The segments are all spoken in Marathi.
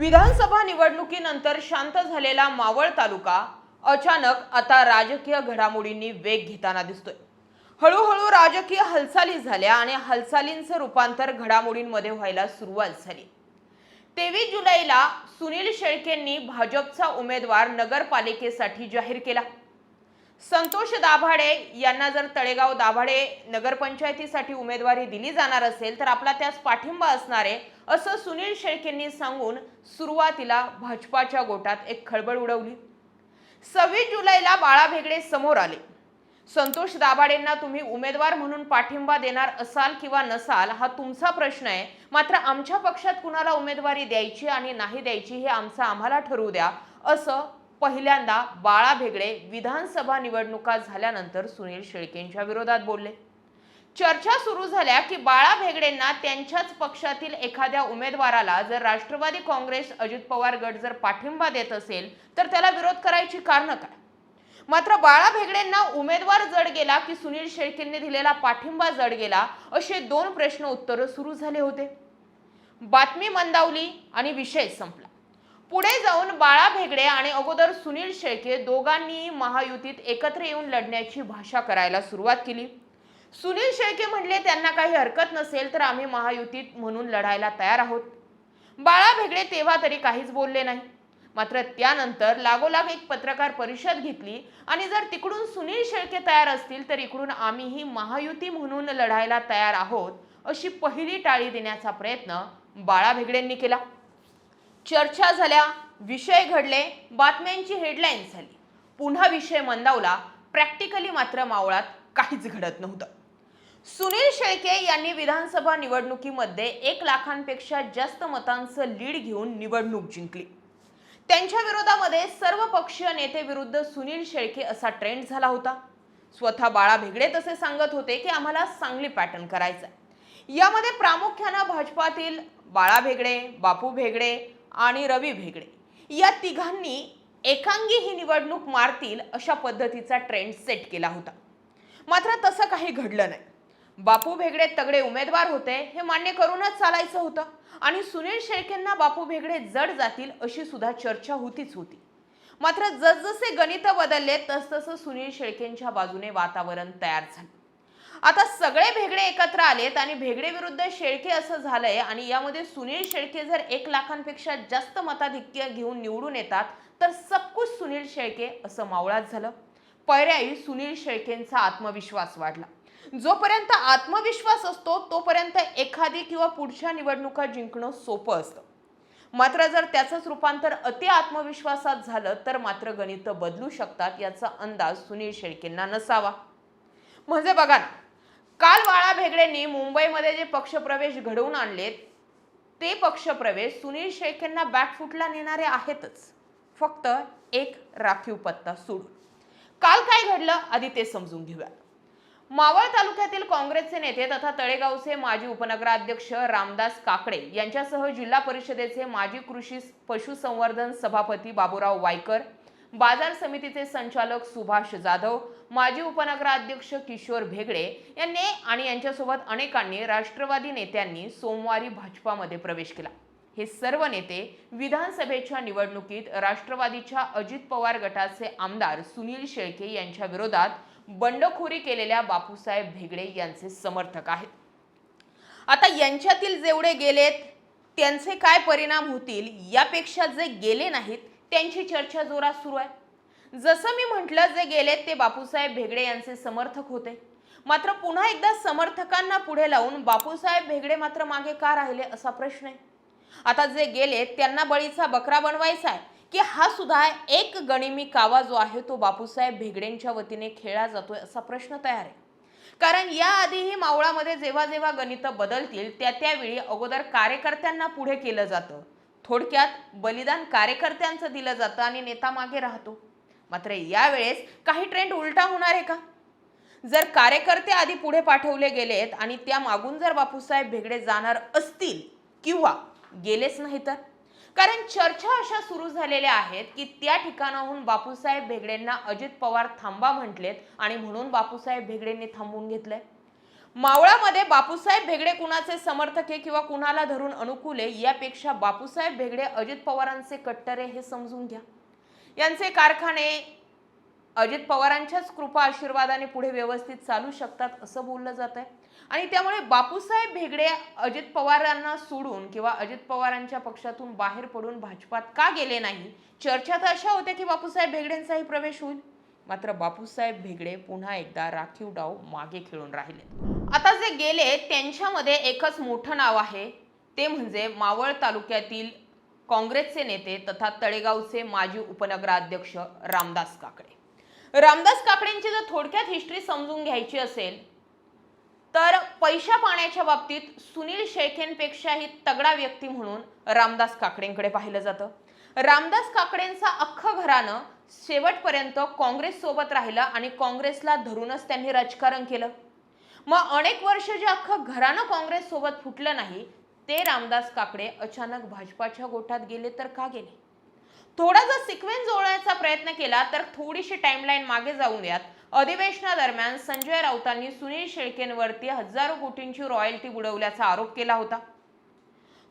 विधानसभा निवडणुकीनंतर शांत झालेला मावळ तालुका अचानक आता राजकीय घडामोडींनी वेग घेताना दिसतोय. हळूहळू राजकीय हालचाली झाल्या आणि हालचालींचं रूपांतर घडामोडींमध्ये व्हायला सुरुवात झाली. तेवीस जुलैला सुनील शेळकेंनी भाजपचा उमेदवार नगरपालिकेसाठी जाहीर केला. संतोष दाभाडे यांना जर तळेगाव दाभाडे नगरपंचायतीसाठी उमेदवारी दिली जाणार असेल तर आपला त्यास पाठिंबा असणारे असं सुनील शेळकेंनी सांगून सुरुवातीला भाजपाच्या गोटात एक खळबळ उडवली. सव्वीस जुलैला बाळा भेगडे समोर आले. संतोष दाभाडेंना तुम्ही उमेदवार म्हणून पाठिंबा देणार असाल किंवा नसाल हा तुमचा प्रश्न आहे. मात्र आमच्या पक्षात कुणाला उमेदवारी द्यायची आणि नाही द्यायची हे आमचं आम्हाला ठरवू द्या असं पहिल्यांदा बाळा भेगडे विधानसभा निवडणुका झाल्यानंतर सुनील शेळकेंच्या विरोधात बोलले. चर्चा सुरू झाल्या की बाळा भेगडेंना त्यांच्याच पक्षातील एखाद्या उमेदवाराला जर राष्ट्रवादी काँग्रेस अजित पवार गट जर पाठिंबा देत असेल तर त्याला विरोध करायची कारणं काय? मात्र बाळा भेगडेंना उमेदवार जड गेला की सुनील शेळकेंनी दिलेला पाठिंबा जड गेला असे दोन प्रश्न उत्तरं सुरू झाले होते. बातमी मंदावली आणि विषय संपला. पुढे जाऊन बाळा भेगडे आणि अगोदर सुनील शेळके दोघांनीही महायुतीत एकत्र येऊन लढण्याची भाषा करायला सुरुवात केली. सुनील शेळके म्हणले त्यांना काही हरकत नसेल तर आम्ही महायुतीत म्हणून लढायला तयार आहोत. बाळा भेगडे तेव्हा तरी काहीच बोलले नाही. मात्र त्यानंतर लागोलाग एक पत्रकार परिषद घेतली आणि जर तिकडून सुनील शेळके तयार असतील तर इकडून आम्हीही महायुती म्हणून लढायला तयार आहोत अशी पहिली टाळी देण्याचा प्रयत्न बाळा भेगडेंनी केला. चर्चा झाल्या विषय घडले बातम्यांची हेडलाईन झाली. पुन्हा विषय मंदावला प्रॅक्टिकली मात्र मावळात काहीच घडत नव्हतं. सुनील शेळके यांनी विधानसभा निवडणुकीमध्ये एक लाखांपेक्षा जास्त मतांचं लीड घेऊन निवडणूक जिंकली. त्यांच्या विरोधामध्ये सर्व पक्षीय नेते विरुद्ध सुनील शेळके असा ट्रेंड झाला होता. स्वतः बाळा भेगडे तसे सांगत होते की आम्हाला सांगली पॅटर्न करायचा आहे. यामध्ये प्रामुख्यानं भाजपातील बाळा भेगडे बापू भेगडे आणि रवी भेगडे या तिघांनी एकांगी ही निवडणूक मारतील अशा पद्धतीचा ट्रेंड सेट केला होता. मात्र तसं काही घडलं नाही. बापू भेगडे तगडे उमेदवार होते हे मान्य करूनच चालायचं होतं. आणि सुनील शेळकेंना बापू भेगडे जड जातील अशी सुद्धा चर्चा होतीच होती. मात्र जसजसे गणित बदलले तसतसं सुनील शेळकेंच्या बाजूने वातावरण तयार झालं. आता सगळे भेगडे एकत्र आलेत आणि भेगडे विरुद्ध शेळके असं झालंय आणि यामध्ये सुनील शेळके जर एक लाखांपेक्षा जास्त मताधिक्य घेऊन निवडून येतात तर सबकुच सुनील शेळके असं मावळात झालं. पर्यायी सुनील शेळकेंचा आत्मविश्वास वाढला. जोपर्यंत आत्मविश्वास असतो तोपर्यंत एखादी किंवा पुढच्या निवडणुका जिंकणं सोपं असतं. मात्र जर त्याचंच रूपांतर अति आत्मविश्वासात झालं तर मात्र गणित बदलू शकतात याचा अंदाज सुनील शेळकेंना नसावा. म्हणजे बघा ना काल बाळा भेगडेंनी मुंबईमध्ये जे पक्षप्रवेश घडवून आणलेत ते पक्षप्रवेश सुनील शेळकेंना बॅकफुटला नेणारे आहेतच. फक्त एक राखीव पत्ता सोडून. काल काय घडलं आधी ते समजून घेऊया. मावळ तालुक्यातील काँग्रेसचे नेते तथा तळेगावचे माजी उपनगराध्यक्ष रामदास काकडे यांच्यासह जिल्हा परिषदेचे माजी कृषी पशुसंवर्धन सभापती बाबूराव वायकर बाजार समितीचे संचालक सुभाष जाधव माजी उपनगराध्यक्ष किशोर भेगडे यांनी आणि यांच्यासोबत अनेकांनी राष्ट्रवादी नेत्यांनी सोमवारी भाजपामध्ये प्रवेश केला. हे सर्व नेते विधानसभेच्या निवडणुकीत राष्ट्रवादीच्या अजित पवार गटाचे आमदार सुनील शेळके यांच्या विरोधात बंडखोरी केलेल्या बापूसाहेब भेगडे यांचे समर्थक आहेत. आता यांच्यातील जेवढे गेलेत त्यांचे काय परिणाम होतील यापेक्षा जे गेले नाहीत त्यांची चर्चा जोरात सुरू आहे. जसं मी म्हटलं जे गेलेत ते बापूसाहेब भेगडे यांचे समर्थक होते. मात्र पुन्हा एकदा समर्थकांना पुढे लावून बापूसाहेब भेगडे मात्र मागे का राहिले असा प्रश्न आहे. आता जे गेले त्यांना बळीचा बकरा बनवायचा आहे. की हा सुद्धा एक गणिमी कावा जो आहे तो बापूसाहेब भेगडेंच्या वतीने खेळला जातोय असा प्रश्न तयार आहे. कारण याआधीही मावळामध्ये जेव्हा जेव्हा गणित बदलतील त्या त्यावेळी अगोदर कार्यकर्त्यांना पुढे केलं जातं. थोडक्यात बलिदान कार्यकर्त्यांचं दिलं जातं आणि नेता मागे राहतो. मात्र यावेळेस काही ट्रेंड उलटा होणार आहे का? जर कार्यकर्ते आधी पुढे पाठवले गेलेत आणि त्या मागून जर बापूसाहेब भेगडे जाणार असतील किंवा गेलेच नाही तर? कारण चर्चा अशा सुरू झालेल्या आहेत की त्या ठिकाणाहून बापूसाहेब भेगडेंना अजित पवार थांबा म्हटलेत आणि म्हणून बापूसाहेब भेगडेंनी थांबवून घेतलंय. मावळामध्ये बापूसाहेब भेगडे कुणाचे समर्थक आहे किंवा कुणाला धरून अनुकूल आहे यापेक्षा बापूसाहेब भेगडे अजित पवारांचे कट्टरे हे समजून घ्या. यांचे कारखाने अजित पवारांच्याच कृपा आशीर्वादाने पुढे व्यवस्थित चालू शकतात असं बोललं जात आहे आणि त्यामुळे बापूसाहेब भेगडे अजित पवारांना सोडून किंवा अजित पवारांच्या पक्षातून बाहेर पडून भाजपात का गेले नाही? चर्चा तर अशा होत्या की बापूसाहेब भेगडेंचाही प्रवेश होईल. मात्र बापूसाहेब भेगडे पुन्हा एकदा राखीव डाव मागे खेळून राहिले. आता जे गेले त्यांच्यामध्ये एकच मोठं नाव आहे. ते म्हणजे मावळ तालुक्यातील काँग्रेसचे नेते तथा तळेगावचे माजी उपनगराध्यक्ष रामदास काकडे. रामदास काकडेंची जर थोडक्यात हिस्ट्री समजून घ्यायची असेल तर पैशा पाण्याच्या बाबतीत सुनील शेळकेंपेक्षाही तगडा व्यक्ती म्हणून रामदास काकडेंकडे पाहिलं जातं. रामदास काकडेंचा अख्खं घरानं शेवटपर्यंत काँग्रेस सोबत राहिलं आणि काँग्रेसला धरूनच त्यांनी राजकारण केलं. मग अनेक वर्ष जे अख्खं घरानं काँग्रेस सोबत फुटलं नाही ते रामदास काकडे अचानक भाजपाच्या गोठात गेले तर का गेले? थोडा जर सिक्वेन्स जोडण्याचा प्रयत्न केला तर थोडीशी टाइमलाईन मागे जाऊन यात. अधिवेशनादरम्यान संजय राऊतांनी सुनील शेळकेंवरती हजारो कोटींची रॉयल्टी बुडवल्याचा आरोप केला होता.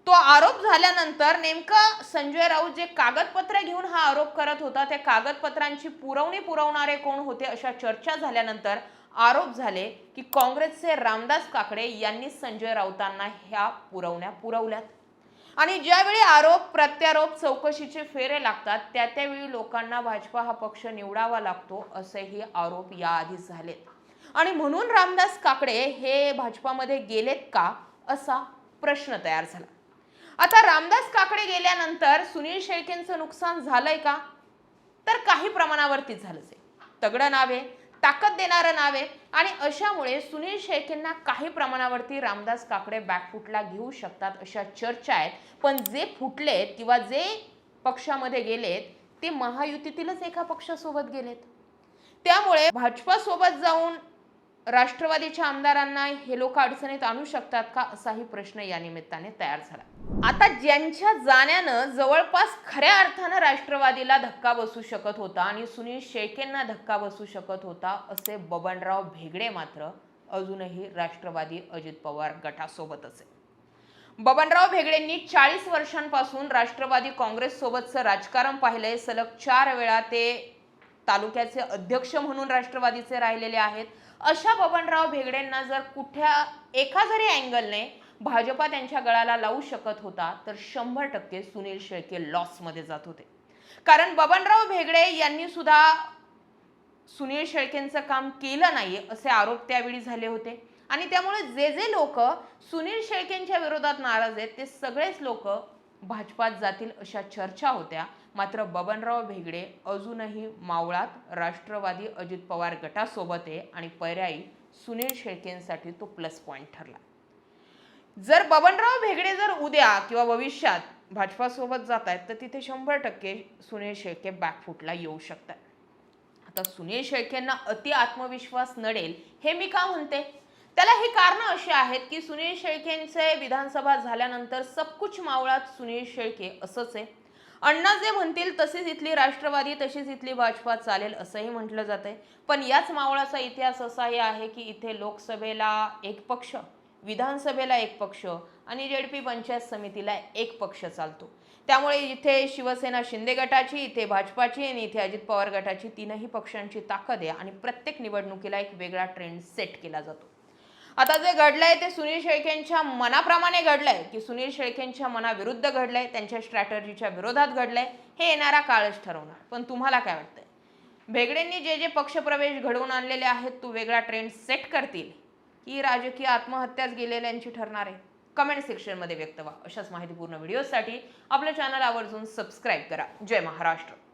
तो आरोप झाल्यानंतर नेमकं संजय राऊत जे कागदपत्र घेऊन हा आरोप करत होता त्या कागदपत्रांची पुरवणी पुरवणारे कोण होते अशा चर्चा झाल्यानंतर आरोप झाले की काँग्रेसचे रामदास काकडे यांनी संजय राऊतांना ह्या पुरवण्या पुरवल्यात. आणि ज्यावेळी आरोप प्रत्यारोप चौकशीचे फेरे लागतात त्या त्यावेळी लोकांना भाजपा हा पक्ष निवडावा लागतो असेही आरोप याआधीच झालेत. आणि म्हणून रामदास काकडे हे भाजपामध्ये गेलेत का असा प्रश्न तयार झाला. आता रामदास काकडे गेल्यानंतर सुनील शेळकेंचं नुकसान झालंय का? तर काही प्रमाणावरती झालंच आहे. तगडं नाव आहे ताकद देणारं नाव आहे. आणि अशामुळे सुनील शेखेंना काही प्रमाणावरती रामदास काकडे बॅकफुटला घेऊ शकतात अशा चर्चा आहेत. पण जे फुटलेत किंवा जे पक्षामध्ये गेलेत ते महायुतीतीलच एका पक्षासोबत गेलेत. त्यामुळे भाजपासोबत जाऊन राष्ट्रवादीच्या आमदारांना हे लोक अडचणीत आणू शकतात का असाही प्रश्न या निमित्ताने तयार झाला. आता ज्यांच्या जाण्यानं जवळपास खऱ्या अर्थानं राष्ट्रवादीला धक्का बसू शकत होता आणि सुनील शेळकेंना धक्का बसू शकत होता असे बबनराव भेगडे मात्र अजूनही राष्ट्रवादी अजित पवार गटासोबतच आहे बबनराव भेगडेंनी चाळीस वर्षांपासून राष्ट्रवादी काँग्रेससोबतचं राजकारण पाहिलंय. सलग चार वेळा ते तालुक्याचे अध्यक्ष म्हणून राष्ट्रवादीचे राहिलेले आहेत. अशा बबनराव भेगडेंना जर कुठ्या एका जरी अँगलने भाजपा त्यांच्या गळाला लावू शकत होता तर शंभर टक्के सुनील शेळके लॉसमध्ये जात होते. कारण बबनराव भेगडे यांनी सुद्धा सुनील शेळकेंचं काम केलं नाही असे आरोप त्यावेळी झाले होते. आणि त्यामुळे जे जे लोक सुनील शेळकेंच्या विरोधात नाराज आहेत ते सगळेच लोक भाजपात जातील अशा चर्चा होत्या. मात्र बबनराव भेगडे अजूनही मावळात राष्ट्रवादी अजित पवार गटासोबत आहे आणि पर्यायी सुनील शेळकेंसाठी तो प्लस पॉईंट ठरला. जर बबनराव भेगडे जर उद्या किंवा भविष्यात भाजपासोबत जात आहेत तर तिथे शंभर टक्के सुनील शेळके बॅकफूटला येऊ शकतात. आता सुनील शेळकेंना अति आत्मविश्वास नडेल हे मी का म्हणते? त्याला ही कारणं अशी आहेत की सुनील शेळकेंचे विधानसभा झाल्यानंतर सबकुच मावळात सुनील शेळके असंच आहे. अण्णा जे म्हणतील तसेच इथली राष्ट्रवादी तशीच इथली भाजपा चालेल असंही म्हटलं जातंय. पण याच मावळाचा इतिहास असाही आहे की इथे लोकसभेला एक पक्ष विधानसभेला एक पक्ष आणि जेडपी पंचायत समितीला एक पक्ष चालतो. त्यामुळे इथे शिवसेना शिंदे गटाची इथे भाजपाची आणि इथे अजित पवार गटाची तीनही पक्षांची ताकद आहे आणि प्रत्येक निवडणुकीला एक वेगळा ट्रेंड सेट केला जातो. आता जे घडलंय ते सुनील शेळकेंच्या मनाप्रमाणे घडलंय की सुनील शेळकेंच्या मनाविरुद्ध घडलंय त्यांच्या स्ट्रॅटर्जीच्या विरोधात घडलंय हे येणारा काळच ठरवणार. पण तुम्हाला काय वाटतंय? भेगडेंनी जे जे पक्षप्रवेश घडवून आणलेले आहेत तो वेगळा ट्रेंड सेट करतील? की राजकीय आत्महत्याच गेलेल्यांची ठरणार आहे. कमेंट सेक्शनमध्ये व्यक्त व्हा. अशाच माहितीपूर्ण व्हिडिओसाठी आपल्या चॅनल आवर्जून सबस्क्राईब करा. जय महाराष्ट्र.